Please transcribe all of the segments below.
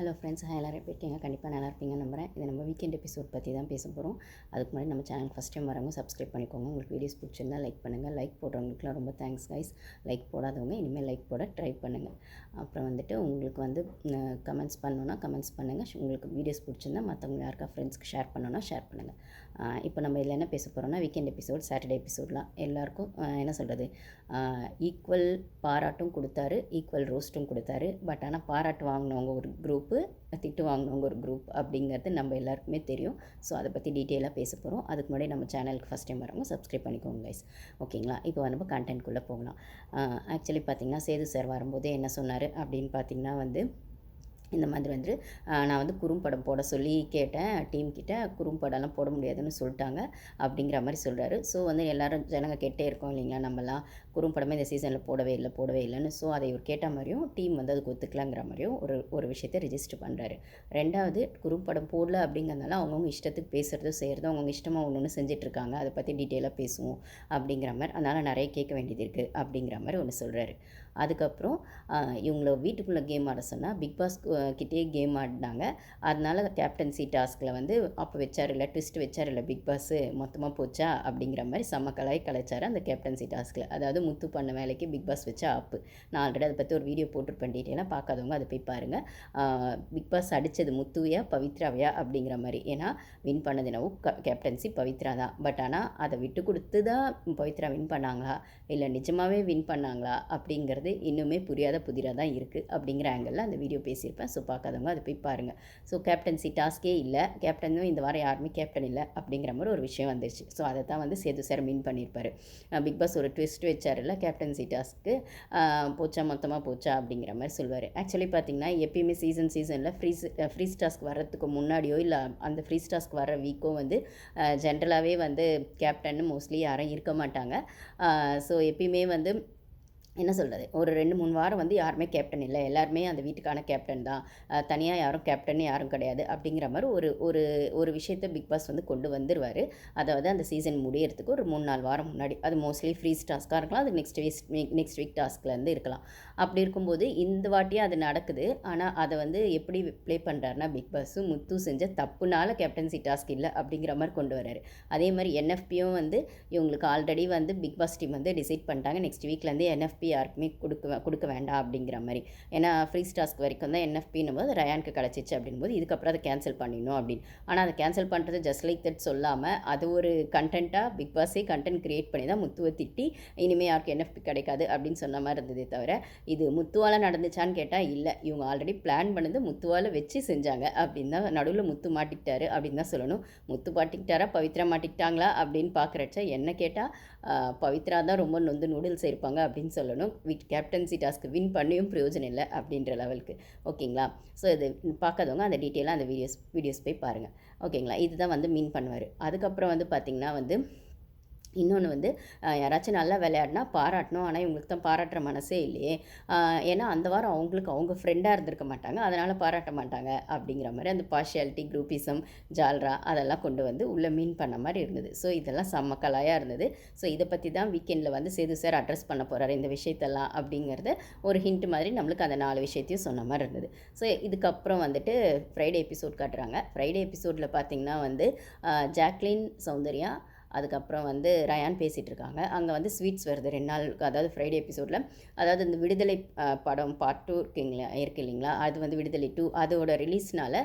Hello friends எல்லோரும் எப்படி இருக்கீங்க? கண்டிப்பாக நல்லா இருப்பீங்க நம்புகிறேன் இது நம்ம வீக்கெண்ட் எபிசோட் பற்றி தான் பேச போகிறோம் அதுக்கு முன்னாடி நம்ம சேனல் ஃபஸ்ட் டைம் வரவங்க சப்ஸ்கிரைப் பண்ணிக்கோங்க. உங்களுக்கு வீடியோஸ் பிடிச்சிருந்தா லைக் பண்ணுங்கள் லைக் போடுறவங்களுக்குலாம் ரொம்ப தேங்க்ஸ் கைஸ் லைக் போடாதவங்க இனிமேல் லைக் போட ட்ரை பண்ணுங்கள் அப்புறம் வந்துட்டு உங்களுக்கு வந்து கமெண்ட்ஸ் பண்ணணுன்னா கமெண்ட்ஸ் பண்ணுங்கள் உங்களுக்கு வீடியோஸ் பிடிச்சிருந்தா மற்றவங்க யாருக்கா ஃப்ரெண்ட்ஸ்க்கு ஷேர் பண்ணணுன்னா ஷேர் பண்ணுங்கள் இப்போ நம்ம இதில் என்ன பேச போகிறோம்னா வீக்கெண்ட் எபிசோட் சாட்டர்டே எபிசோட்லாம் எல்லாருக்கும் என்ன சொல்கிறது ஈக்குவல் பாராட்டும் கொடுத்தாரு ஈக்குவல் ரோஸ்ட்டும் கொடுத்தாரு. பட் ஆனால் பாராட்டு வாங்கினவங்க ஒரு குரூப்பு திட்டு வாங்கினவங்க ஒரு குரூப் அப்படிங்கிறது நம்ம எல்லாருக்குமே தெரியும். ஸோ அதை பற்றி டீட்டெயிலாக பேச போகிறோம் அதுக்கு முன்னாடி நம்ம சேனலுக்கு ஃபஸ்ட் டைம் வரவங்க சப்ஸ்கிரைப் பண்ணிக்கோங்க கைஸ் ஓகேங்களா இப்போ நம்ம கண்டென்ட்குள்ளே போகலாம். ஆக்சுவலி பார்த்திங்கன்னா சேது சார் வரும்போதே என்ன சொன்னார் அப்படின்னு பார்த்தீங்கன்னா வந்து இந்த மாதிரி வந்து நான் வந்து குறும்படம் போட சொல்லி கேட்டேன். டீம் கிட்ட குறும்படம்லாம் போட முடியாதுன்னு சொல்லிட்டாங்க அப்படிங்கிற மாதிரி சொல்கிறாரு ஸோ வந்து எல்லோரும் ஜனங்க கேட்டே இருக்கோம் இல்லைங்களா நம்மலாம் குறும்படமே இந்த சீசனில் போடவே இல்லை போடவே இல்லைன்னு. ஸோ அதை இவர் கேட்ட மாதிரியும் டீம் வந்து அதுக்கு ஒத்துக்கலாங்கிற மாதிரியும் ஒரு ஒரு விஷயத்தை ரெஜிஸ்டர் பண்ணுறாரு ரெண்டாவது குறும்படம் போடல அப்படிங்கிறதுனால அவங்கவுங்க இஷ்டத்துக்கு பேசுகிறதும் செய்கிறதும் அவங்கவுங்க இஷ்டமாக ஒன்று ஒன்று செஞ்சிட்ருக்காங்க. அதை பற்றி டீட்டெயிலாக பேசுவோம் அப்படிங்கிற மாதிரி அதனால் நிறைய கேட்க வேண்டியது இருக்குது அப்படிங்கிற மாதிரி ஒன்று சொல்கிறாரு அதுக்கப்புறம் இவங்கள வீட்டுக்குள்ளே கேம் ஆட சொன்னால் பிக் பாஸ் கிட்டே கேம் ஆடினாங்க. அதனால கேப்டன்சி டாஸ்கில் வந்து அப்போ வச்சார் இல்லை ட்விஸ்ட் வச்சார் இல்லை பிக் பாஸு மொத்தமாக போச்சா? அப்படிங்கிற மாதிரி செம்ம கலாய் கலைச்சார் அந்த கேப்டன்சி டாஸ்கில் அதாவது முத்து பண்ண வேலைக்கு பிக் பாஸ் வச்சா ஆப்பு நான் ஆல்ரெடி அதை பற்றி ஒரு வீடியோ போட்டிருப்பேன் டீட்டெயிலாக பார்க்காதவங்க அதை போய் பாருங்கள் பிக் பாஸ் அடித்தது முத்துவையா பவித்ராவையா? அப்படிங்கிற மாதிரி. ஏன்னா வின் பண்ணது என்னவோ க கேப்டன்சி பவித்ரா தான். பட் ஆனால் அதை விட்டு கொடுத்து தான் பவித்ரா வின் பண்ணாங்களா? இல்லை நிஜமாகவே வின் பண்ணாங்களா? அப்படிங்கிறது இன்னுமே புரியாத புதிராக தான் இருக்குது அப்படிங்கிற ஆங்கிளில் அந்த வீடியோ பேசியிருப்பேன். ஸோ பார்க்காதவங்க அதை போய் பாருங்கள் ஸோ கேப்டன்சி டாஸ்கே இல்லை. கேப்டனும் இந்த வாரம் யாருமே கேப்டன் இல்லை அப்படிங்கிற மாதிரி ஒரு விஷயம் வந்துருச்சு. ஸோ அதை தான் வந்து சேது சார் வின் பண்ணியிருப்பார். பிக் பாஸ் ஒரு ட்விஸ்ட் வச்சார்ல கேப்டன்சி டாஸ்க்கு போச்சா மொத்தமாக போச்சா அப்படிங்கிற மாதிரி சொல்லுவார் ஆக்சுவலி பார்த்தீங்கன்னா எப்பயுமே சீசன் சீசனில் ஃப்ரீஸ் ஃப்ரீஸ் டாஸ்க் வர்றதுக்கு முன்னாடியோ இல்லை அந்த ஃப்ரீஸ் டாஸ்க் வர வீக்கோ வந்து ஜென்ரலாகவே வந்து கேப்டன் மோஸ்ட்லி யாரும் இருக்க மாட்டாங்க. ஸோ எப்பயுமே வந்து என்ன சொல்கிறது ஒரு ரெண்டு மூணு வாரம் வந்து யாருமே கேப்டன் இல்லை. எல்லாருமே அந்த வீட்டுக்கான கேப்டன் தான். தனியாக யாரும் கேப்டன் யாரும் கிடையாது. அப்படிங்கிற மாதிரி ஒரு ஒரு ஒரு விஷயத்தை பிக் பாஸ் வந்து கொண்டு வந்துடுவார் அதாவது அந்த சீசன் முடியறதுக்கு ஒரு மூணு நாலு வாரம் முன்னாடி. அது மோஸ்ட்லி ஃப்ரீஸ் டாஸ்க்காக இருக்கலாம். அது நெக்ஸ்ட் வீக் நெக்ஸ்ட் வீக் டாஸ்க்லேருந்து இருக்கலாம். அப்படி இருக்கும்போது இந்த வாட்டியும் அது நடக்குது. ஆனால் அதை வந்து எப்படி ப்ளே பண்ணுறாருனா பிக் பாஸும் முத்து செஞ்ச தப்புனால கேப்டன்சி டாஸ்க் இல்லை அப்படிங்கிற மாதிரி கொண்டு வர்றாரு. அதே மாதிரி என்எஃபியும் வந்து இவங்களுக்கு ஆல்ரெடி வந்து பிக் பாஸ் டீம் வந்து டிசைட் பண்ணிட்டாங்க. நெக்ஸ்ட் வீக்லேருந்து என்எஃப் என்எஃப்பி யாருக்குமே கொடுக்க கொடுக்க வேண்டாம் அப்படிங்கிற மாதிரி. ஏன்னா ஃப்ரீ ஸ்டாஸ்க் வரைக்கும் தான் என்எஃபின்னும் போது ரயானுக்கு கிடச்சிச்சு அப்படின்போது இதுக்கப்புறம் அதை கேன்சல் பண்ணிடணும் அப்படின்னு. ஆனால் அதை கேன்சல் பண்ணுறது ஜஸ்ட் லைக் தட் சொல்லாமல் அது ஒரு கண்டென்ட்டாக பிக் பாஸே கண்டென்ட் கிரியேட் பண்ணி தான் முத்துவை திட்டி இனிமேல் யாருக்கு என்எஃபி கிடைக்காது அப்படின்னு சொன்ன மாதிரி இருந்ததே தவிர இது முத்துவால் நடந்துச்சான்னு கேட்டால் இல்லை. இவங்க ஆல்ரெடி பிளான் பண்ணது முத்துவால் வச்சு செஞ்சாங்க அப்படின்னு தான் நடுவில் முத்து மாட்டிக்கிட்டாரு அப்படின்னு தான் சொல்லணும். முத்து மாட்டிக்கிட்டாரா பவித்ரா மாட்டிக்கிட்டாங்களா அப்படின்னு பார்க்குறச்ச என்ன கேட்டால் பவித்ரா தான் ரொம்ப நொந்து நூடுல்ஸ் இருப்பாங்க அப்படின்னு சொல்லணும். விட் கேப்டன்சி டாஸ்க் வின் பண்ணியும் பிரயோஜனம் இல்லை அப்படின்ற லெவலுக்கு. ஓகேங்களா? ஸோ இது பார்க்காதவங்க அந்த டீட்டெயிலாக அந்த வீடியோஸ் வீடியோஸ் போய் பாருங்கள் ஓகேங்களா? இதுதான் வந்து மீன் பண்ணுவார். அதுக்கப்புறம் வந்து பார்த்திங்கன்னா வந்து இன்னொன்று வந்து யாராச்சும் நல்லா விளையாடினா பாராட்டணும். ஆனால் இவங்களுக்கு தான் பாராட்டுற மனசே இல்லையே. ஏன்னா அந்த வாரம் அவங்களுக்கு அவங்க ஃப்ரெண்டாக இருந்திருக்க மாட்டாங்க. அதனால் பாராட்ட மாட்டாங்க அப்படிங்கிற மாதிரி அந்த பார்ஷியாலிட்டி குரூப்பிசம் ஜால்ரா அதெல்லாம் கொண்டு வந்து உள்ளே மீன் பண்ண மாதிரி இருந்தது. ஸோ இதெல்லாம் செம்ம கலாயாக இருந்தது. ஸோ இதை பற்றி தான் வீக்கெண்டில் வந்து சேது சார் அட்ரஸ் பண்ண போகிறாரு இந்த விஷயத்தெல்லாம் அப்படிங்கிறத ஒரு ஹிண்ட் மாதிரி நம்மளுக்கு அந்த நாலு விஷயத்தையும் சொன்ன மாதிரி இருந்தது. ஸோ இதுக்கப்புறம் வந்துட்டு ஃப்ரைடே எபிசோட் காட்டுறாங்க. ஃப்ரைடே எபிசோடில் பார்த்திங்கன்னா வந்து ஜாக்லின் சௌந்தர்யா அதுக்கப்புறம் வந்து ரயான் பேசிகிட்டு இருக்காங்க அங்கே வந்து ஸ்வீட்ஸ் வருது ரெண்டு நாள் அதாவது ஃப்ரைடே எபிசோடில். அதாவது இந்த விடுதலை படம் பார்ட் டூ இருக்குங்களா இருக்கு இல்லைங்களா? அது வந்து விடுதலை டூ அதோட ரிலீஸ்னால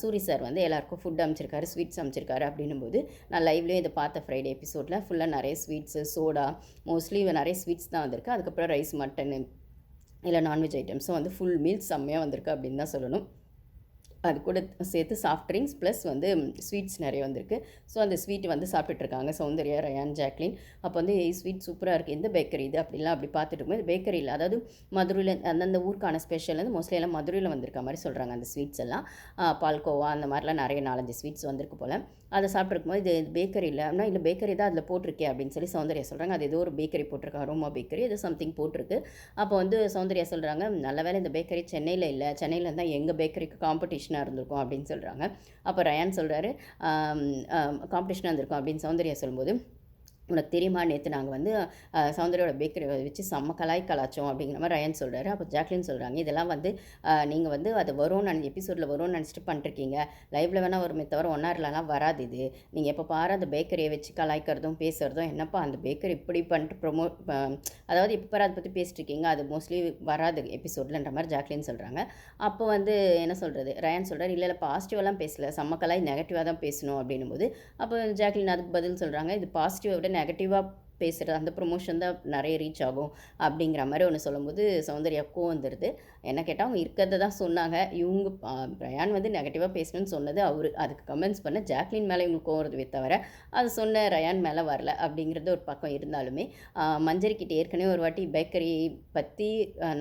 சூரி சார் வந்து எல்லாருக்கும் ஃபுட் அமைச்சிருக்காரு ஸ்வீட்ஸ் அமைச்சிருக்காரு அப்படின்னும் போது நான் லைவ்லேயும் இதை பார்த்த ஃப்ரைடே எபிசோடில் ஃபுல்லாக நிறைய ஸ்வீட்ஸு சோடா மோஸ்ட்லி நிறைய ஸ்வீட்ஸ் தான் வந்திருக்கு. அதுக்கப்புறம் ரைஸ் மட்டன் இல்லை நான்வெஜ் ஐட்டம்ஸும் வந்து ஃபுல் மீல்ஸ் செம்மையாக வந்திருக்கு அப்படின்னு தான் சொல்லணும். அது கூட சேர்த்து சாஃப்ட் ட்ரிங்க்ஸ் ப்ளஸ் வந்து ஸ்வீட்ஸ் நிறைய வந்திருக்கு. ஸோ அந்த ஸ்வீட் வந்து சாப்பிட்டுட்ருக்காங்க. Soundarya rayon Jacqueline. அப்போ வந்து ஸ்வீட் சூப்பராக இருக்குது எந்த பேக்கரி இது? அப்படிலாம் அப்படி பார்த்துட்டு இருக்கும்போது பேக்கரியில் அதாவது மதுரையில் அந்தந்த ஊருக்கான ஸ்பெஷல் வந்து மோஸ்ட்லி எல்லாம் மதுரையில் வந்திருக்க மாதிரி சொல்கிறாங்க அந்த ஸ்வீட்ஸ் எல்லாம். பால்கோவா அந்த மாதிரிலாம் நிறைய நாலஞ்சு ஸ்வீட்ஸ் வந்திருக்கு போல். அதை சாப்பிட்ருக்கும்போது இது பேக்கரியில் அப்படின்னா இல்லை பேக்கரி தான் அதில் போட்டிருக்கே. அப்படின்னு சொல்லி சௌந்தர்யா சொல்கிறாங்க அது ஏதோ ஒரு பேக்கரி போட்டிருக்காங்க ரோமா பேக்கரி ஏதோ சம்திங் போட்டிருக்கு. அப்போ வந்து சௌந்தர்யா சொல்கிறாங்க நல்ல வேளை இந்த பேக்கரி சென்னையில் இல்லை. சென்னையில் இருந்தால் எங்கள் பேக்கரிக்கு காம்படிஷனாக இருந்திருக்கும் அப்படின்னு சொல்கிறாங்க. அப்போ ரயான் சொல்கிறாரு காம்படிஷனாக இருந்திருக்கும் அப்படின்னு சௌந்தர்யா சொல்லும்போது உனக்கு தெரியுமா? நேற்று நாங்கள் வந்து சௌந்தரியோட பேக்கரி வச்சு செம்ம கலாய் கலாச்சோம் அப்படிங்கிற மாதிரி ரயன் சொல்கிறாரு அப்போ ஜாக்லின் சொல்கிறாங்க இதெல்லாம் வந்து நீங்கள் வந்து அது வரும்னு நினச்சி எபிசோடில் வரும்னு நினச்சிட்டு பண்ணிருக்கீங்க லைவில் வேணால் வருமே தவிர ஒன் வராது இது. நீங்கள் எப்போ பாரு அந்த பேக்கரியை வச்சு கலாய்க்கிறதும் பேசுகிறதும் என்னப்பா அந்த பேக்கரி இப்படி பண்ணிட்டு ப்ரொமோ அதாவது இப்போ பாரு அதை பற்றி பேசிட்டு இருக்கீங்க அது மோஸ்ட்லி வராது எபிசோட்லன்ற மாதிரி ஜாக்லின் சொல்கிறாங்க அப்போ வந்து என்ன சொல்கிறது ரயான் சொல்கிறார் இல்லை இல்லை பாசிட்டிவெல்லாம் பேசல. செம்ம கலாய் நெகட்டிவாக தான் பேசணும். அப்படின்னும் போது அப்போ ஜாக்லின் அதுக்கு பதில் சொல்கிறாங்க இது பாசிட்டிவை விட நெகட்டிவாக பேசுகிறது அந்த ப்ரொமோஷன் தான் நிறைய ரீச் ஆகும் அப்படிங்கிற மாதிரி ஒன்று சொல்லும்போது சௌந்தர்யா கோவம் வந்துடுது என்ன கேட்டால் அவங்க இருக்கிறத தான் சொன்னாங்க. இவங்க ஆ, பிரயான் வந்து நெகட்டிவாக பேசணும்னு சொன்னது அவர். அதுக்கு கமெண்ட்ஸ் பண்ண ஜாக்லின் மேலே இவங்களுக்கு கோவறதுவே தவிர அது சொன்ன ரயான் மேலே வரல அப்படிங்கிறது ஒரு பக்கம் இருந்தாலுமே மஞ்சரிக்கிட்ட ஏற்கனவே ஒரு வாட்டி பேக்கரி பற்றி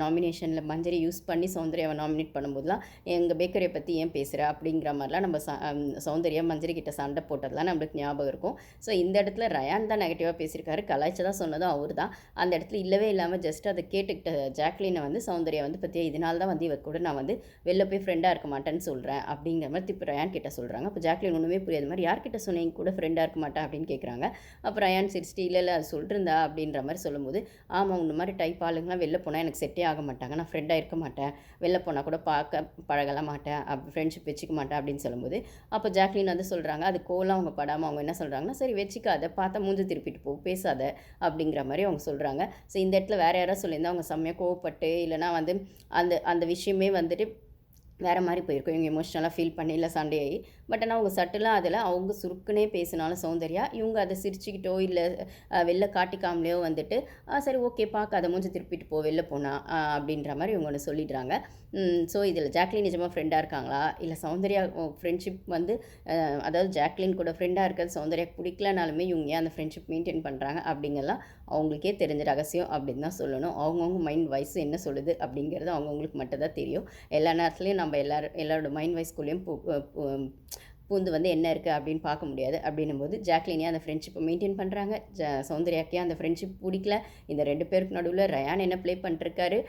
நாமினேஷனில் மஞ்சரி யூஸ் பண்ணி சௌந்தர்யாவை நாமினேட் பண்ணும்போதுலாம் எங்கள் பேக்கரியை பற்றி ஏன் பேசுகிற அப்படிங்கிற மாதிரிலாம் நம்ம ச- சௌந்தர்யா மஞ்சரி கிட்ட சண்டை போட்டதெல்லாம் நம்மளுக்கு ஞாபகம் இருக்கும். ஸோ இந்த இடத்துல ரயான் தான் நெகட்டிவாக பேசியிருக்காரு. கலாய்ச்சதா சொன்னதும் அவர் தான். அந்த இடத்துல இல்லவே இல்லாமல் ஜஸ்ட் அதை கேட்டுக்கிட்ட ஜாக்லினை வந்து சௌந்தர்யா வந்து பற்றியா இதனால தான் வந்து இவர் கூட நான் வந்து வெளில போய் ஃப்ரெண்டாக இருக்க மாட்டேன்னு சொல்கிறேன் அப்படிங்கிற மாதிரி இப்போ ரயான் கிட்ட சொல்கிறாங்க அப்போ ஜாக்லின் ஒன்றுமே புரியாத மாதிரி யார்கிட்ட சொன்னீங்க கூட ஃப்ரெண்டாக இருக்க மாட்டேன் அப்படின்னு கேட்குறாங்க அப்போ ரயான் சிரிச்சிட்டு இல்லை இல்லை அது சொல்லிருந்தா அப்படின்ற மாதிரி சொல்லும்போது ஆமாம் இந்த மாதிரி டைப் ஆளுங்கலாம் வெளில போனால் எனக்கு செட்டே ஆக மாட்டாங்க. நான் ஃப்ரெண்டாக இருக்க மாட்டேன். வெளில போனால் கூட பார்க்க பழகலாம் மாட்டேன். அப் ஃப்ரெண்ட்ஷிப் வச்சுக்க மாட்டேன் அப்படின்னு சொல்லும்போது அப்போ ஜாக்லின் வந்து சொல்கிறாங்க அது கோலாம் அவங்க படாமல் அவங்க என்ன சொல்கிறாங்கன்னா சரி வச்சுக்காத. பார்த்தா மூஞ்சி திருப்பிட்டு போ. பேசாத அப்படிங்கிற மாதிரி அவங்க சொல்கிறாங்க ஸோ இந்த இடத்துல வேறு யாராவது சொல்லியிருந்தால் அவங்க செம்மையாக கோவப்பட்டு இல்லைனா வந்து அந்த அந்த விஷயமே வந்துட்டு வேறு மாதிரி போயிருக்கும். இவங்க எமோஷ்னலாக ஃபீல் பண்ணி இல்லை சண்டையாகி. பட் ஆனால் அவங்க சட்டெல்லாம் அதில் அவங்க சுருக்குனே பேசினாலும் சௌந்தர்யா இவங்க அதை சிரிச்சுக்கிட்டோ இல்லை வெளில காட்டிக்காமலையோ வந்துட்டு சரி ஓகே பார்க்க அதை மூஞ்சி திருப்பிட்டு போ வெளில போனா அப்படின்ற மாதிரி இவங்க ஒன்று சொல்லிடுறாங்க. ஸோ இதில் ஜாக்லின் நிஜமாக ஃப்ரெண்டாக இருக்காங்களா? இல்லை சௌந்தர்யா ஃப்ரெண்ட்ஷிப் வந்து அதாவது ஜாக்லின் கூட ஃப்ரெண்டாக இருக்கிறது சௌந்தர்யா பிடிக்கலனாலுமே இவங்க ஏன் அந்த ஃப்ரெண்ட்ஷிப் மெயின்டைன் பண்ணுறாங்க அப்படிங்கலாம் அவங்களுக்கே தெரிஞ்ச ரகசியம் அப்படின்னு தான் சொல்லணும். அவங்கவுங்க மைண்ட் வாய்ஸ் என்ன சொல்லுது அப்படிங்கிறது அவங்கவுங்களுக்கு மட்டும் தான் தெரியும். எல்லா நேரத்துலையும் நம்ம எல்லாரும் எல்லாரோட மைண்ட் வாய்ஸ்குள்ளேயும் பூந்து வந்து என்ன இருக்குது அப்படின்னு பார்க்க முடியாது. அப்படின்னும் போது ஜாக்லினே அந்த ஃப்ரெண்ட்ஷிப்பை மெயின்டைன் பண்ணுறாங்க ஜ சௌந்தர்யாக்கே அந்த ஃப்ரெண்ட்ஷிப் பிடிக்கல? இந்த ரெண்டு பேருக்கு நடுவில் ரயான் என்ன ப்ளே பண்ணிருக்காரு?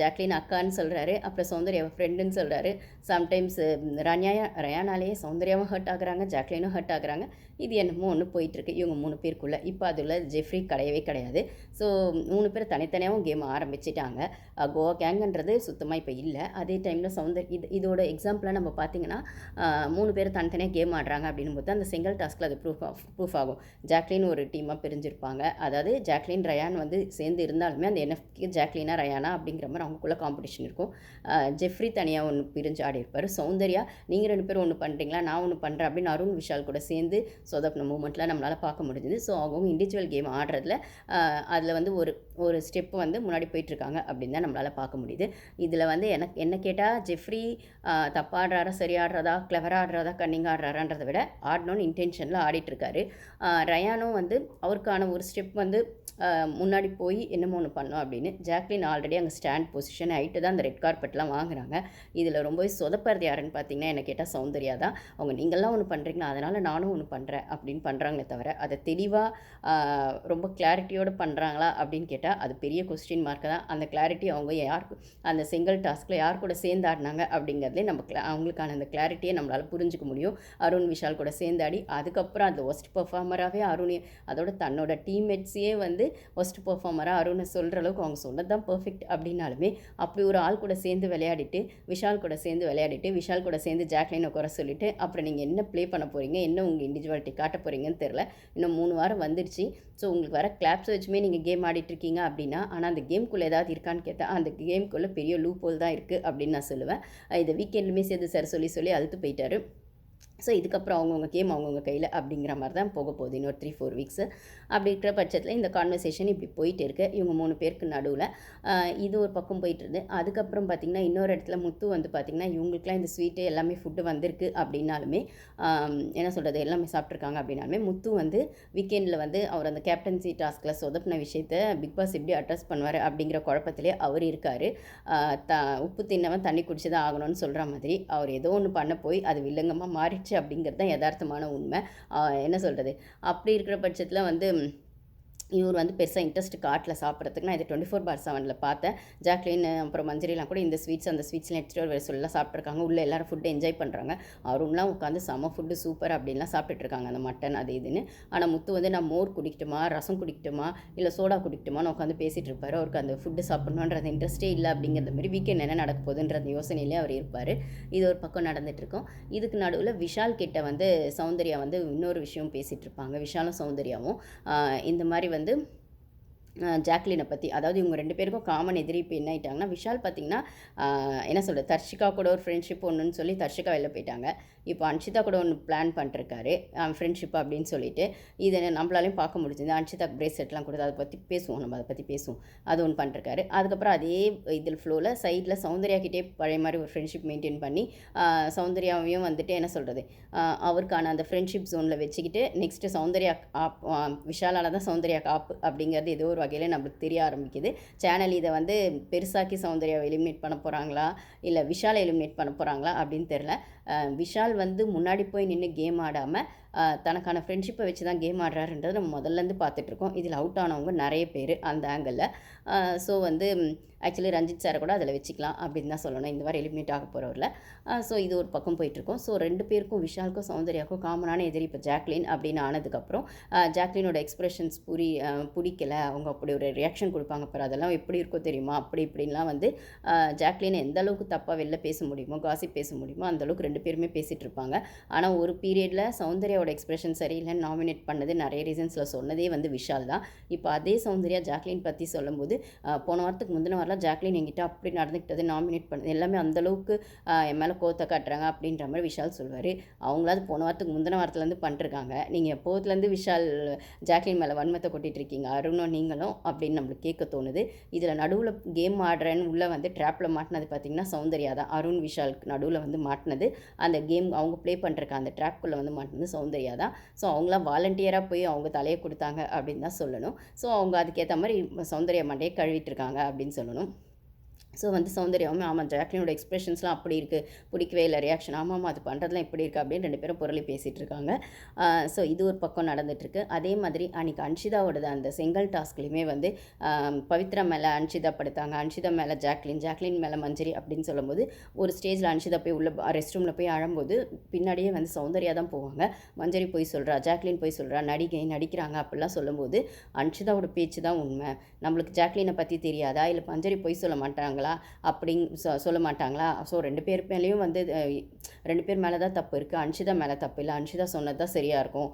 ஜாக்லின் அக்கான்னு சொல்கிறாரு அப்புறம் சௌந்தர்யா ஃப்ரெண்டுன்னு சொல்கிறாரு சம்டைம்ஸ் ரன்யா ரயானாலேயே சௌந்தர்யாவும் ஹர்ட் ஆகுறாங்க. ஜாக்லினும் ஹர்ட் ஆகுறாங்க. இது என்னமோ ஒன்று போயிட்டுருக்கு. இவங்க மூணு பேருக்குள்ளே. இப்போ அதில் ஜெஃப்ரி கிடையவே கிடையாது. ஸோ மூணு பேர் தனித்தனியாகவும் கேம் ஆரம்பிச்சிட்டாங்க. கோவா கேங்குன்றது சுத்தமாக இப்போ இல்லை. அதே டைமில் சௌந்தர் இது இதோட எக்ஸாம்பிளாக நம்ம பார்த்திங்கன்னா மூணு பேர் பேர் தனித்தனியாக கேம் ஆடுறாங்க அப்படின்னும் போது அந்த சிங்கிள் டாஸ்கில் அது ப்ரூஃப் ஆஃப் ப்ரூஃப் ஆகும். ஜாக்லின் ஒரு டீமாக பிரிஞ்சிருப்பாங்க. அதாவது ஜாக்லின் ரயான் வந்து சேர்ந்து இருந்தாலுமே அந்த என்எஃப்க்கு ஜாக்லினா ரயானா அப்படிங்கிற மாதிரி அவங்களுக்குள்ள காம்படிஷன் இருக்கும். ஜெஃப்ரி தனியாக ஒன்று பிரிஞ்சு ஆடி இருப்பார் சௌந்தர்யா நீங்கள் ரெண்டு பேரும் ஒன்று பண்ணுறீங்களா நான் ஒன்று பண்ணுறேன் அப்படின்னு அருண் விஷால் கூட சேர்ந்து சொதப்பின மூமெண்ட்டில் நம்மளால் பார்க்க முடிஞ்சுது. ஸோ அவங்க இண்டிவிஜுவல் கேம் ஆடுறதுல அதில் வந்து ஒரு ஒரு ஸ்டெப் வந்து முன்னாடி போயிட்டுருக்காங்க அப்படின்னு தான் நம்மளால் பார்க்க முடியுது. இதில் வந்து எனக்கு என்ன கேட்டால் ஜெஃப்ரி தப்பாடுறாரா சரியாடுறதா சரி ஆடுறதா கிளவராக ஆடுறதா கன்னிங் ஆடுறாரான்றதை விட ஆடணும்னு இன்டென்ஷனில் ஆடிட்டுருக்காரு. ரயானும் வந்து அவருக்கான ஒரு ஸ்டெப் வந்து முன்னாடி போய் என்னமோ ஒன்று பண்ணோம் அப்படின்னு ஜாக்லின் ஆல்ரெடி அங்கே ஸ்டாண்ட் பொசிஷன் ஆகிட்டு தான் அந்த ரெட் கார்பெட்லாம் வாங்குறாங்க. இதில் ரொம்பவே சொதப்படுறது யாருன்னு பார்த்தீங்கன்னா என்ன கேட்டால் சௌந்தர்யா தான். அவங்க நீங்கள்லாம் ஒன்று பண்ணுறீங்களா அதனால் நானும் ஒன்று பண்ணுறேன் அப்படின்னு பண்ணுறாங்களே தவிர அதை தெளிவாக ரொம்ப கிளாரிட்டியோடு பண்ணுறாங்களா அப்படின்னு கேட்டால் அது பெரிய கொஸ்டின் மார்க்கு தான். அந்த கிளாரிட்டி அவங்க யார் அந்த சிங்கிள் டாஸ்கில் யார் கூட சேர்ந்து ஆடினாங்க அப்படிங்கிறதே நம்ம அவங்களுக்கான அந்த கிளாரிட்டியை நம்மளால் புரிஞ்சுக்க முடியும். அருண் விஷால் கூட சேர்ந்து ஆடி அதுக்கப்புறம் அந்த ஒஸ்ட் பெர்ஃபார்மராகவே அருண் அதோட தன்னோட டீம்மேட்ஸையே வந்து ஒஸ்ட் பெர்ஃபார்மராக அருணை சொல்கிற அளவுக்கு அவங்க சொன்னது தான் பர்ஃபெக்ட் அப்படின்னாலுமே அப்படி ஒரு ஆள் கூட சேர்ந்து விளையாடிட்டு விஷால் கூட சேர்ந்து விளையாடிட்டு விஷால் கூட சேர்ந்து ஜாக்லினை குறை சொல்லிட்டு அப்புறம் நீங்கள் என்ன ப்ளே பண்ண போகிறீங்க என்ன உங்கள் இண்டிவிஜுவாலிட்டி காட்ட போகிறீங்கன்னு தெரில இன்னும் மூணு வாரம் வந்துடுச்சு ஸோ உங்களுக்கு வர கிளாப்ஸ் வச்சுமே நீங்கள் கேம் ஆடிட்டுருக்கீங்க அப்படின்னா ஆனால் அந்த கேம்குள்ளே ஏதாவது இருக்கான்னு கேட்டால் அந்த கேம்குள்ளே பெரிய லூப் ஹோல் தான் இருக்குது அப்படின்னு நான் சொல்லுவேன். இதை வீக்கெண்ட்லுமே சேர்ந்து சார் சொல்லி சொல்லி அழுத்து போயிட்டாரு. ஸோ இதுக்கப்புறம் அவங்கவுங்க கேம் அவங்கவுங்க கையில் அப்படிங்கிற மாதிரி தான் போக போகுது. இன்னொரு த்ரீ ஃபோர் வீக்ஸு அப்படி இருக்கிற பட்சத்தில் இந்த கான்வர்சேஷன் இப்படி போயிட்டு இருக்குது இவங்க மூணு பேருக்கு நடுவில் இது ஒரு பக்கம் போயிட்டுருது அதுக்கப்புறம் பார்த்திங்கன்னா இன்னொரு இடத்துல முத்து வந்து பார்த்திங்கன்னா இவங்களுக்குலாம் இந்த ஸ்வீட்டு எல்லாமே ஃபுட்டு வந்திருக்கு அப்படின்னாலுமே என்ன சொல்கிறது எல்லாமே சாப்பிட்ருக்காங்க அப்படின்னாலுமே முத்து வந்து வீக்கெண்டில் வந்து அவர் அந்த கேப்டன்சி டாஸ்கில் சொதப்பின விஷயத்த பிக் பாஸ் எப்படி அட்ரஸ் பண்ணுவார் அப்படிங்கிற குழப்பத்திலே அவர் இருக்கார். த உப்பு தின்னவன் தண்ணி குடிச்சு தான் ஆகணும்னு சொல்கிற மாதிரி அவர் ஏதோ ஒன்று பண்ண போய் அது வில்லங்கமாக மாறிடுச்சு. அப்படிங்கிறது தான் யதார்த்தமான உண்மை. என்ன சொல்கிறது அப்படி இருக்கிற பட்சத்தில் வந்து இவர் வந்து பெருசாக இன்ட்ரெஸ்ட் காட்டில் சாப்பிட்றதுக்கு. நான் இது டுவெண்ட்டி ஃபோர் பார் செவனில் பார்த்தேன். ஜாக்லின் அப்புறம் மஞ்சரிலாம் கூட இந்த ஸ்வீட்ஸ் அந்த ஸ்வீட்ஸ்லாம் எடுத்துகிட்டு வர சொல்லலாம் சாப்பிட்ருக்காங்க உள்ளே எல்லோரும் ஃபுட்டு என்ஜாய் பண்ணுறாங்க அவரும்லாம் உட்காந்து செம ஃபுட்டு சூப்பர் அப்படின்லாம் சாப்பிட்டுட்டுருக்காங்க அந்த மட்டன் அது இதுன்னு. ஆனால் முத்து வந்து நான் மோர் குடிக்கட்டுமா? ரசம் குடிக்கட்டுமா? இல்லை சோடா குடிக்கட்டுமான்னு உட்காந்து பேசிகிட்டு இருப்பார் அவருக்கு அந்த ஃபுட்டு சாப்பிட்ணுன்றது இன்ட்ரெஸ்ட்டே இல்லை அப்படிங்கிற மாதிரி வீக்கெண்ட் என்ன நடக்க போகுதுன்றது யோசனையிலே அவர் இருப்பார். இது ஒரு பக்கம் நடந்துகிட்ருக்கோம் இருக்கும் இதுக்கு நடுவில் விஷால் கிட்ட வந்து சௌந்தர்யா வந்து இன்னொரு விஷயம் பேசிகிட்டு இருப்பாங்க விஷாலும் சௌந்தர்யாவும். இந்த மாதிரி வந்து ஆஹ் ஜாக்லினை பற்றி அதாவது இவங்க ரெண்டு பேருக்கும் காமன் எதிரி இப்போ என்ன ஆயிட்டாங்கன்னா விஷால் பார்த்தீங்கன்னா என்ன சொல்கிறது தர்ஷிகா கூட ஒரு ஃப்ரெண்ட்ஷிப் ஒன்றுன்னு சொல்லி தர்ஷிகா வெளில போயிட்டாங்க. இப்போ அன்ஷிதா கூட ஒன்று பிளான் பண்ணிருக்காரு ஃப்ரெண்ட்ஷிப் அப்படின்னு சொல்லிட்டு இதை நம்மளாலையும் பார்க்க முடிஞ்சது. அன்ஷிதா பிரேஸ்லெட்லாம் கொடுத்து அதை பற்றி பேசுவோம் நம்ம அதை பற்றி பேசுவோம். அது ஒன்று பண்ணிருக்காரு அதுக்கப்புறம் அதே இதில் ஃப்ளோவில் சைடில் சௌந்தர்யாக்கிட்டே பழைய மாதிரி ஒரு ஃப்ரெண்ட்ஷிப் மெயின்டைன் பண்ணி சௌந்தர்யாவையும் வந்துட்டு என்ன சொல்கிறது அவருக்கான அந்த ஃப்ரெண்ட்ஷிப் ஜோனில் வச்சுக்கிட்டு நெக்ஸ்ட்டு சௌந்தர்யா ஆப் விஷாலால் தான் சௌந்தர்யா காப்பு அப்படிங்கிறது ஏதோ ஒரு வகையில் நம்மளுக்கு தெரிய ஆரம்பிக்குது. சேனல் இதை வந்து பெருசாக்கி சௌந்தர்யாவை எலிமினேட் பண்ண போகிறாங்களா இல்லை விஷாலை எலிமினேட் பண்ண போகிறாங்களா அப்படின்னு தெரில விஷால் வந்து முன்னாடி போய் நின்று கேம் ஆடாமல் தனக்கான ஃப்ரெண்ட்ஷிப்பை வச்சு தான் கேம் ஆடுறாருன்றது நம்ம முதல்லேருந்து பார்த்துட்ருக்கோம் இதில் அவுட் ஆனவங்க நிறைய பேர் அந்த ஆங்கிளில் ஸோ வந்து ஆக்சுவலி ரஞ்சித் சாரை கூட அதில் வச்சுக்கலாம் அப்படின்னு தான் சொல்லணும். இந்த மாதிரி எலிமினேட் ஆக போகிறவரில் ஸோ இது ஒரு பக்கம் போயிட்டுருக்கோம். ஸோ ரெண்டு பேருக்கும் விஷாலுக்கும் சௌந்தர்யாவுக்கும் காமனான எதிரி இப்போ ஜாக்லின் அப்படின்னு ஆனதுக்கப்புறம் ஜாக்லினோட எக்ஸ்பிரஷன்ஸ் புரி பிடிக்கல. அவங்க அப்படி ஒரு ரியாக்ஷன் கொடுப்பாங்க பாரு அதெல்லாம் எப்படி இருக்கோ தெரியுமா? அப்படி இப்படின்லாம் வந்து ஜாக்லின் எந்த அளவுக்கு தப்பாக வெளில பேச முடியுமோ காசிப் பேச முடியுமோ அந்தளவுக்கு ரெண்டு பேருமே பேசிகிட்டு இருப்பாங்க. ஆனால் ஒரு பீரியடில் சௌந்தர்யாவோட எக்ஸ்பிரஷன் சரியில்லைன்னு நாமினேட் பண்ணது நிறைய ரீசன்ஸில் சொன்னதே வந்து விஷால் தான். இப்போ அதே சௌந்தர்யா ஜாக்லின் பற்றி சொல்லும்போது போன வாரத்துக்கு முந்தின வாரம் ஜாக்லின் என்கிட்ட அப்படி நடந்துக்கிட்டது நாமினேட் பண்ணது எல்லாமே அந்தளவுக்கு என் மேலே கோத்த காட்டுறாங்க அப்படின்ற மாதிரி விஷால் சொல்வார். அவங்களாவது போன வாரத்துக்கு முந்தின வாரத்துலேருந்து பண்ணிருக்காங்க. நீங்கள் எப்போதுலேருந்து விஷால் ஜாக்லின் மேலே வன்மத்தை கொட்டிகிட்டு இருக்கீங்க அருணும் நீங்களும் அப்படின்னு நம்மளுக்கு கேட்க தோணுது. இதில் நடுவில் கேம் ஆடுறேன்னு உள்ளே வந்து ட்ராப்பில் மாட்டினது பார்த்தீங்கன்னா சௌந்தர்யா தான். அருண் விஷாலுக்கு நடுவில் வந்து மாட்டினது. அந்த கேம் அவங்க ப்ளே பண்ணுறக்க அந்த ட்ராப்குள்ளே வந்து மாட்டினது சௌந்தர்யா தான். ஸோ அவங்களாம் வாலண்டியராக போய் அவங்க தலையை கொடுத்தாங்க அப்படின்னு தான் சொல்லணும். ஸோ அவங்க அதுக்கேற்ற மாதிரி சௌந்தர்யா மண்டையை கழுவிட்டு இருக்காங்க அப்படின்னு சொல்லணும். ஸோ வந்து சௌந்தர்யாவும் ஆமாம் ஜாக்லினோட எக்ஸ்பிரஷன்ஸ்லாம் அப்படி இருக்குது பிடிக்கவே இல்லை ரியாக்ஷன் ஆமாம் அது பண்ணுறதுலாம் இப்படி இருக்குது அப்படின்னு ரெண்டு பேரும் புரளி பேசிகிட்டு இருக்காங்க. ஸோ இது ஒரு பக்கம் நடந்துகிட்ருக்கு அதே மாதிரி அன்றைக்கி அன்ஷிதாவோட அந்த செங்கல் டாஸ்க்லேயுமே வந்து பவித்ரா மேலே அன்ஷிதா படுத்தாங்க. அன்ஷிதா மேலே ஜாக்லின் ஜாக்லின் மேலே மஞ்சரி அப்படின்னு சொல்லும்போது ஒரு ஸ்டேஜில் அன்ஷிதா போய் உள்ள ரெஸ்ட் ரூமில் போய் அழும்போது பின்னாடியே வந்து சௌந்தர்யா தான் போவாங்க. மஞ்சரி போய் சொல்கிறா ஜாக்லின் போய் சொல்கிறா நடிகை நடிக்கிறாங்க அப்படிலாம் சொல்லும்போது அன்ஷிதாவோட பேச்சு தான் உண்மை. நம்மளுக்கு ஜாக்லினை பற்றி தெரியாதா? இல்லை மஞ்சரி போய் சொல்ல மாட்டாங்க மாட்டாங்களா அப்படிங் சொ சொல்ல மாட்டாங்களா? ஸோ ரெண்டு பேர் மேலேயும் வந்து ரெண்டு பேர் மேலே தான் தப்பு இருக்குது அன்ஷிதா மேலே தப்பு இல்லை. அன்ஷிதா சொன்னது தான் சரியாக இருக்கும்.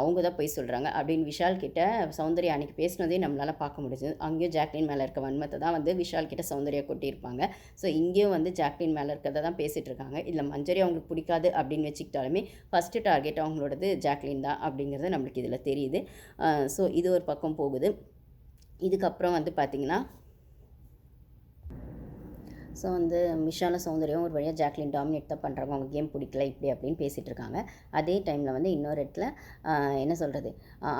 அவங்க தான் போய் சொல்கிறாங்க அப்படின்னு விஷால் கிட்ட சௌந்தர்யா அன்னைக்கு பேசினதே நம்மளால் பார்க்க முடிஞ்சது. அங்கேயும் ஜாக்லின் மேலே இருக்க வன்மத்தை தான் வந்து விஷால் கிட்ட சௌந்தர்யா கொட்டியிருப்பாங்க. ஸோ இங்கேயும் வந்து ஜாக்லின் மேலே இருக்கிறத தான் பேசிகிட்டு இருக்காங்க. இதில் மஞ்சரி அவங்களுக்கு பிடிக்காது அப்படின்னு வச்சுக்கிட்டாலுமே ஃபஸ்ட்டு டார்கெட் அவங்களோடது ஜாக்லின் தான் அப்படிங்கிறது நம்மளுக்கு இதில் தெரியுது. ஸோ இது ஒரு பக்கம் போகுது. இதுக்கப்புறம் வந்து பார்த்திங்கன்னா ஸோ வந்து விஷால சௌந்தர்யம் ஒரு வழியாக ஜாக்லின் டாமினேட் தான் பண்ணுறாங்க அவங்க கேம் பிடிக்கல இப்படி அப்படின்னு பேசிகிட்டு இருக்காங்க. அதே டைமில் வந்து இன்னொரு இடத்துல என்ன சொல்கிறது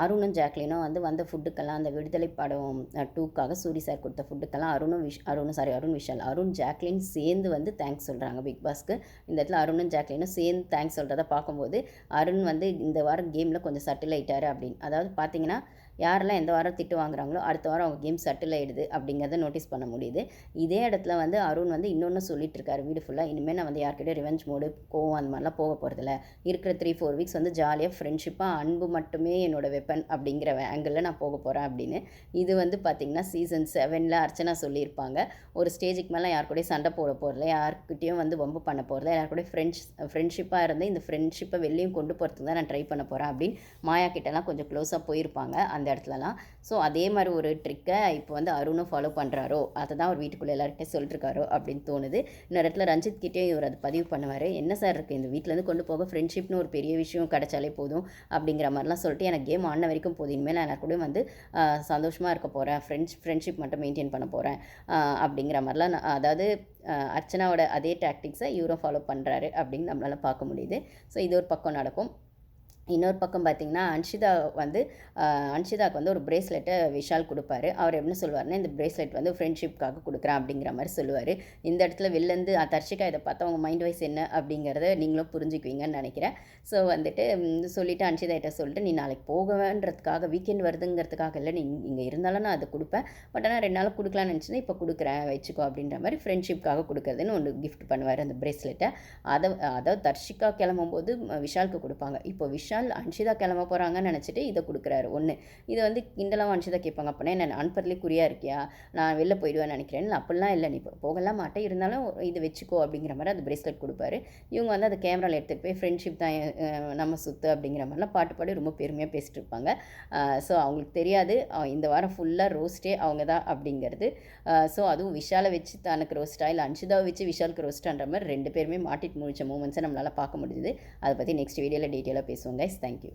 அருணும் ஜாக்லினும் வந்து வந்த ஃபுட்டுக்கெல்லாம் அந்த விடுதலை படம் டூக்காக சூரி சார் கொடுத்த ஃபுட்டுக்கெல்லாம் அருணும் விஷ் அருணும் சாரி அருண் விஷால் அருண் ஜாக்லின் சேர்ந்து வந்து தேங்க்ஸ் சொல்கிறாங்க பிக் பாஸ்க்கு இந்த இடத்துல அருணும் ஜாக்லினும் சேர்ந்து தேங்க்ஸ் சொல்கிறத பார்க்கும்போது அருண் வந்து இந்த வாரம் கேமில் கொஞ்சம் சட்டில் ஆயிட்டாரு அப்படின்னு. அதாவது பார்த்தீங்கன்னா யாரெல்லாம் எந்த வாரம் திட்டு வாங்குறாங்களோ அடுத்த வாரம் அவங்க கேம் சட்டில் ஆயிடுது அப்படிங்கிறத நோட்டீஸ் பண்ண முடியுது. இதே இடத்துல வந்து அருண் வந்து இன்னொன்று சொல்லிட்டு இருக்காரு வீடு ஃபுல்லாக இனிமேல் நான் வந்து யார்கிட்டயும் ரிவெஞ்ச் மோடு கோவம் அந்த மாதிரிலாம் போக போகிறதில்ல இருக்கிற த்ரீ ஃபோர் வீக்ஸ் வந்து ஜாலியாக ஃப்ரெண்ட்ஷிப்பாக அன்பு மட்டுமே என்னோட வெப்பன் அப்படிங்கிற ஆங்கிளில் நான் போக போகிறேன் அப்படின்னு. இது வந்து பார்த்திங்கன்னா சீசன் செவனில் அர்ச்சனா சொல்லியிருப்பாங்க. ஒரு ஸ்டேஜுக்கு மேலே யார் கூடயும் சண்டை போட போகிறதில்ல யார்கிட்டையும் வந்து வம்பு பண்ண போகிறதில்ல யார் கூட ஃப்ரெண்ட்ஸ் ஃப்ரெண்ட்ஷிப்பாக இருந்து இந்த ஃப்ரெண்ட்ஷிப்பை வெளியும் கொண்டு போகிறதுக்கு தான் நான் ட்ரை பண்ண போகிறேன் அப்படின்னு மாயா கிட்டலாம் கொஞ்சம் க்ளோஸாக போயிருப்பாங்க. அந்த அந்த இடத்துலலாம். ஸோ அதே மாதிரி ஒரு ட்ரிக்கை இப்போ வந்து அருணும் ஃபாலோ பண்ணுறாரோ அதை தான் அவர் வீட்டுக்குள்ளே எல்லார்கிட்ட சொல்லிட்டுருக்காரோ அப்படின்னு தோணுது. இந்த இடத்துல ரஞ்சித் கிட்டே இவர் அதை பதிவு பண்ணுவார். என்ன சார் இருக்குது இந்த வீட்டிலேருந்து கொண்டு போக ஃப்ரெண்ட்ஷிப்னு ஒரு பெரிய விஷயம் கிடைச்சாலே போதும் அப்படிங்கிற மாதிரிலாம் சொல்லிட்டு எனக்கு கேம் ஆடின வரைக்கும் போதும். இனிமேல் நான் கூட வந்து சந்தோஷமாக இருக்க போகிறேன் ஃப்ரெண்ட்ஸ் ஃப்ரெண்ட்ஷிப் மட்டும் மெயின்டைன் பண்ண போகிறேன் அப்படிங்கிற மாதிரிலாம் நான் அதாவது அர்ச்சனாவோட அதே டாக்டிக்ஸை இவரும் ஃபாலோ பண்ணுறாரு அப்படின்னு நம்மளால் பார்க்க முடியுது. ஸோ இது ஒரு பக்கம் நடக்கும். இன்னொரு பக்கம் பார்த்திங்கன்னா அன்ஷிதா வந்து அன்ஷிதாவுக்கு வந்து ஒரு பிரேஸ்லெட்டை விஷால் கொடுப்பாரு. அவர் என்ன சொல்லுவார்னா இந்த பிரேஸ்லெட் வந்து ஃப்ரெண்ட்ஷிப்காக கொடுக்குறேன் அப்படிங்கிற மாதிரி சொல்லுவார். இந்த இடத்துல வெளிலேருந்து தர்ஷிகா இதை பார்த்தா அவங்க மைண்ட் வைஸ் என்ன? அப்படிங்கிறத நீங்களும் புரிஞ்சுக்குவீங்கன்னு நினைக்கிறேன். ஸோ வந்துட்டு சொல்லிவிட்டு அன்ஷிதா கிட்ட சொல்லிட்டு நீ நாளைக்கு போகவேன்றதுக்காக வீக்கெண்ட் வருதுங்கிறதுக்காக இல்லை நீ இங்கே இருந்தாலும் நான் அதை கொடுப்பேன். பட் ஆனால் ரெண்டு நாள் கொடுக்கலான்னு நினச்சினா இப்போ கொடுக்குறேன் வச்சுக்கோ அப்படின்ற மாதிரி ஃப்ரெண்ட்ஷிப்காக கொடுக்குறதுன்னு ஒன்று கிஃப்ட் பண்ணுவார் அந்த பிரேஸ்லெட்டை அதை அதை தர்ஷிகா கிளம்பும்போது விஷாலுக்கு கொடுப்பாங்க. இப்போ விஷால் அன்ஷிதா கிளம்ப போகிறாங்கன்னு நினச்சிட்டு இதை கொடுக்குறாரு. ஒன்று இது வந்து கிண்டலாக அன்ஷிதா கேட்பாங்க. அப்படின்னா என்ன அன்பர்லேயே குறியாக இருக்கியா? நான் வெளில போயிடுவேன்னு நினைக்கிறேன் இல்லை அப்படிலாம் இல்லை. நீ போகலாம் மாட்டேன் இருந்தாலும் இதை வச்சுக்கோ அப்படிங்கிற மாதிரி அந்த பிரேஸ்லெட் கொடுப்பாரு. இவங்க வந்து அந்த கேமராவில் எடுத்துகிட்டு போய் ஃப்ரெண்ட்ஷிப் தான் நம்ம சுத்து அப்படிங்கிற மாதிரிலாம் பாட்டு பாடி ரொம்ப பெருமையாக பேசிட்டு இருப்பாங்க. ஸோ அவங்களுக்கு தெரியாது. இந்த வாரம் ஃபுல்லாக ரோஸ்டே அவங்க தான் அப்படிங்கிறது. ஸோ அதுவும் விஷாலை வச்சு தனக்கு ரோஸ்ட்டாக இல்லை அன்ஷிதாவை வச்சு விஷாலுக்கு ரோஸ்ட்டான்ற மாதிரி ரெண்டு பேருமே மாட்டிட்டு முடிச்ச மூமெண்ட்ஸை நம்மளால் பார்க்க முடியுது அதை பற்றி நெக்ஸ்ட் வீடியோவில் டீட்டெயிலாக பேசுவாங்க. பேசுவோம் கைஸ் தேங்க்யூ